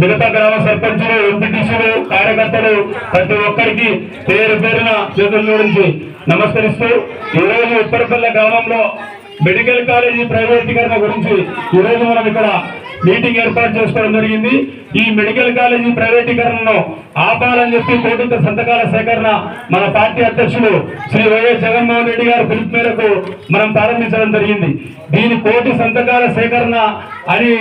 మిగతా గ్రామ సర్పంచులు ఎంపీటీసీలు కార్యకర్తలు ప్రతి ఒక్కరికి పేరు పేరున చేతుల నుంచి నమస్కరిస్తూ ఈరోజు ఉత్తరపల్లె గ్రామంలో మెడికల్ కాలేజీ ప్రైవేటీకరణ గురించి ఈరోజు మనం ఇక్కడ మీటింగ్ ఏర్పాటు చేసుకోవడం జరిగింది. ఈ మెడికల్ కాలేజీ ప్రైవేటీకరణను ఆపాలని చెప్పి కోటిత సంతకాల సేకరణ మన పార్టీ అధ్యక్షులు శ్రీ వైఎస్ జగన్మోహన్ రెడ్డి గారి పిలుపు మేరకు మనం ప్రారంభించడం జరిగింది. దీని కోటి సంతకాల సేకరణ అని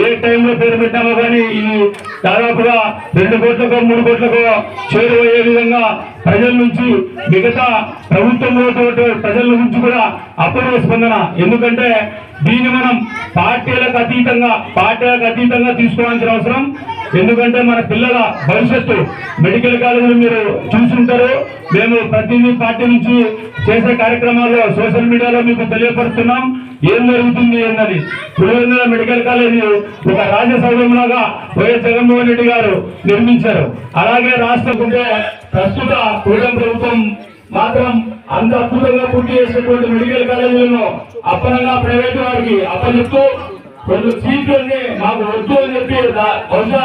ఏ టైంలో పేరు పెట్టామో కానీ ఇది దాదాపుగా రెండు కోట్లకో మూడు కోట్లకో చేరువయ్యే విధంగా ప్రజల నుంచి మిగతా ప్రభుత్వంలో ప్రజల నుంచి కూడా అపూర్వ స్పందన. ఎందుకంటే దీన్ని మనం పార్టీలకు అతీతంగా పార్టీలకు అతీతంగా తీసుకోవాల్సిన అవసరం. ఎందుకంటే మన పిల్లల భవిష్యత్తు మెడికల్ కాలేజీలు మీరు చూసుంటారు. మేము ప్రతిదీ పార్టీ నుంచి చేసే కార్యక్రమాల్లో సోషల్ మీడియాలో మీకు తెలియపరుస్తున్నాం. ఏం జరుగుతుంది అన్నది. పులివెందుల మెడికల్ కాలేజీ ఒక రాజసౌధంలాగా వైఎస్ జగన్మోహన్ రెడ్డి గారు నిర్మించారు. అలాగే రాష్ట్రం ఉంటే ప్రస్తుత కూటమి ప్రభుత్వం మాత్రం అంత అద్భుతంగా పూర్తి చేసినటువంటి మెడికల్ కాలేజీలను అప్పనంగా ప్రైవేట్ వారికి అప్పచెప్తూ రెండు సీట్లన్నీ మాకు వద్దు అని చెప్పి బహుశా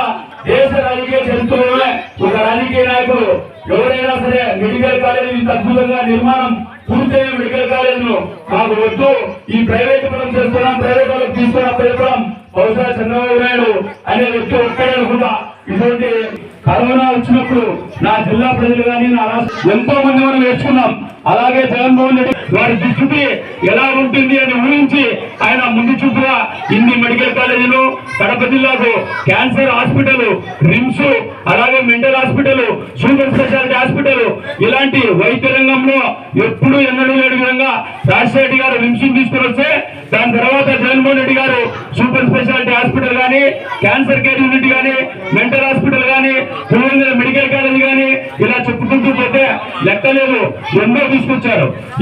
దేశ రాజకీయ చరిత్రలోనే ఒక రాజకీయ నాయకుడు ఎవరైనా సరే మెడికల్ కాలేజీ ఇంత అద్భుతంగా నిర్మాణం పూర్తయిన మెడికల్ కాలేజీను మాకు వద్దు. ఈ ప్రైవేట్ పరం చేస్తున్నాం ప్రైవేట్ వాళ్ళకి తీసుకున్న చెప్పడం బహుశా చంద్రబాబు నాయుడు అనే వ్యక్తి ఒక్కడే అనుకుంటా. ఇటువంటి కరోనా వచ్చినప్పుడు నా జిల్లా ప్రజలు కానీ నా ఎంతో మంది మనం నేర్చుకున్నాం. అలాగే జగన్మోహన్ రెడ్డి వారి దుస్థితి ఎలా ఉంటుంది అని ఊహించి ఆయన ముందు చూపుగా ఇన్ని మెడికల్ కాలేజీలు కడప జిల్లాకు క్యాన్సర్ హాస్పిటల్ రిమ్స్ అలాగే mental hospital super speciality hospital ఇలాంటి వైద్య రంగంలో ఎప్పుడు ఎన్నడూ లేని విధంగా రాజశేఖర్ గారు రిమ్స్ తీసుకుని వస్తే దాని తర్వాత Jaganmohan Reddy garu super speciality hospital కానీ క్యాన్సర్ కేర్ యూనిట్ కానీ మెంటల్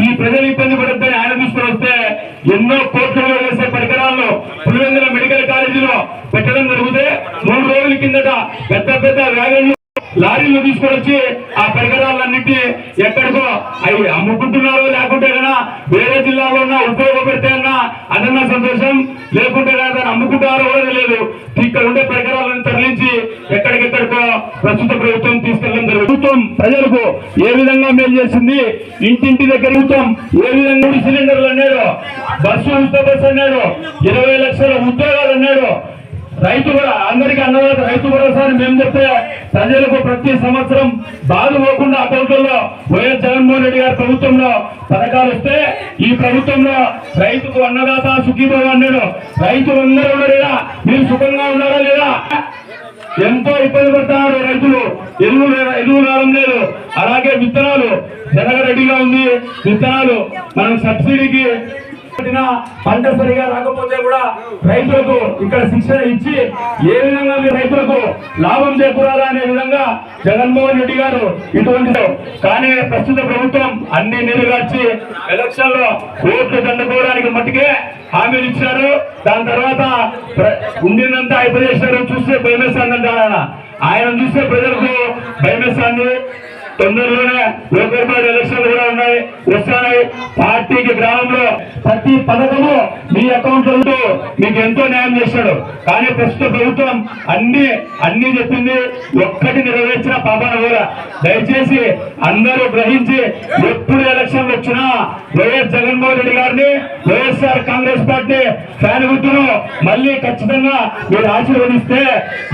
ఈ ప్రజలు ఇబ్బంది పడద్దని ఆయన తీసుకుని వస్తే ఎన్నో కోట్ల వేసే పరికరాలను పులివెందుల మెడికల్ కాలేజీలో పెట్టడం జరిగితే మూడు రోజుల కిందట పెద్ద పెద్ద వ్యాగన్లు లారీలు తీసుకొని వచ్చి ఆ పరికరాలు అమ్ముకుంటారో లేదు. ఇక్కడ ఉండే పరికరాలను తరలించి ఎక్కడికెక్కడికో ప్రస్తుత ప్రభుత్వం తీసుకెళ్ళడం జరుగుతుంది. ప్రభుత్వం ప్రజలకు ఏ విధంగా మేలు చేసింది? ఇంటింటి దగ్గర ప్రభుత్వం ఏ విధంగా మూడు సిలిండర్లు అన్నాడు? బస్సు ఉచిత బస్సు అన్నాడు. ఇరవై లక్షల ఉద్యోగాలు అన్నాడు. రైతు కూడా అందరికీ అన్నదాత రైతు భరోసా అని మేము చెప్తే ప్రజలకు ప్రతి సంవత్సరం బాధ పోకుండా అకౌంట్లలో వైఎస్ జగన్మోహన్ రెడ్డి గారి ప్రభుత్వంలో పథకాలు వస్తే ఈ ప్రభుత్వంలో రైతుకు అన్నదాత సుఖీభవ అన్నాడు. రైతులు అందరూ ఉన్నారా మీరు సుఖంగా ఉన్నారా లేదా? ఎంతో ఇబ్బంది పడుతున్నారు రైతులు. ఎరువు లే- ఎరువు రావడం లేదు. అలాగే విత్తనాలు జనగ రెడీగా ఉంది విత్తనాలు. మనం సబ్సిడీకి పెట్టినా పంట సరిగా రాకపోతే కూడా రైతులకు ఇక్కడ శిక్షణ ఇచ్చి ఏ విధంగా మీ రైతులకు లాభం చేకూరాలా అనే విధంగా జగన్మోహన్ రెడ్డి గారు ఇటువంటి కానీ ప్రస్తుత ప్రభుత్వం అన్ని నీరుగార్చి ఎలక్షన్లో ఓట్లు దండుకోవడానికి మట్టుకే హామీలు ఇచ్చారు. దాని తర్వాత ఉండినంత ఉండిందంతా అయిపోయేసారు చూస్తే భయమేస్తానంటే ఆయన ఆయన చూస్తే ప్రజలకు భయమేస్తాను తొందరలోనే లోకల్ ఎలక్షన్లు కూడా ఉన్నాయి. వస్తున్నాయి. పార్టీకి గ్రామంలో ప్రతి పథకము మీ అకౌంట్ ఉంటూ మీకు ఎంతో న్యాయం చేశాడు కానీ ప్రస్తుత ప్రభుత్వం అన్ని అన్ని చెప్పింది. ఒక్కటి నెరవేర్చిన పాపన కూడా. దయచేసి అందరూ గ్రహించి ఎప్పుడు ఎలక్షన్లు వచ్చినా వైఎస్ జగన్మోహన్ రెడ్డి గారిని వైఎస్ఆర్ కాంగ్రెస్ పార్టీ ఫ్యాన్ గుర్తును మళ్ళీ ఖచ్చితంగా మీరు ఆశీర్వదిస్తే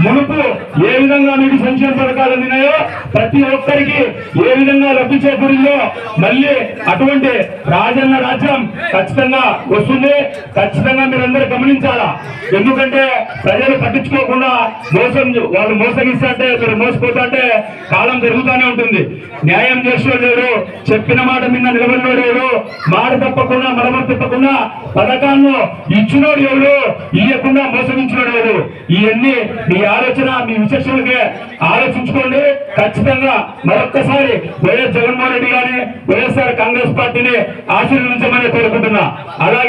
మునుపు ఏ విధంగా మీకు సంక్షేమ పథకాలు అందినాయో ప్రతి ఒక్కరికి ఏ విధంగా లబ్ధి చేకూరిందో మళ్ళీ అటువంటి రాజన్న రాజ్యం ఖచ్చితంగా వస్తుంది. ఖచ్చితంగా మీరందరూ గమనించాలా? ఎందుకంటే ప్రజలు పట్టించుకోకుండా మోసం వాళ్ళు మోసగిస్తే అంటే మీరు కాలం జరుగుతూనే ఉంటుంది. న్యాయం చేసేవాడు చెప్పిన మాట మీద నిలబడినోడు ఎవడు మాట తప్పకుండా మరమ తిప్పకుండా పథకాలను ఇచ్చినోడు ఎవరు? ఇయ్యకుండా మోసగించినోడు ఎవడు ఇవన్నీ మీ ఆలోచన మీ విశేషాలకే ఆలోచించుకోండి. ఖచ్చితంగా మరొక్కసారి వైఎస్ జగన్మోహన్ రెడ్డి గారిని వైఎస్ఆర్ కాంగ్రెస్ పార్టీని ఆశీర్వదించమని కోరుకుంటున్నా. అలాగే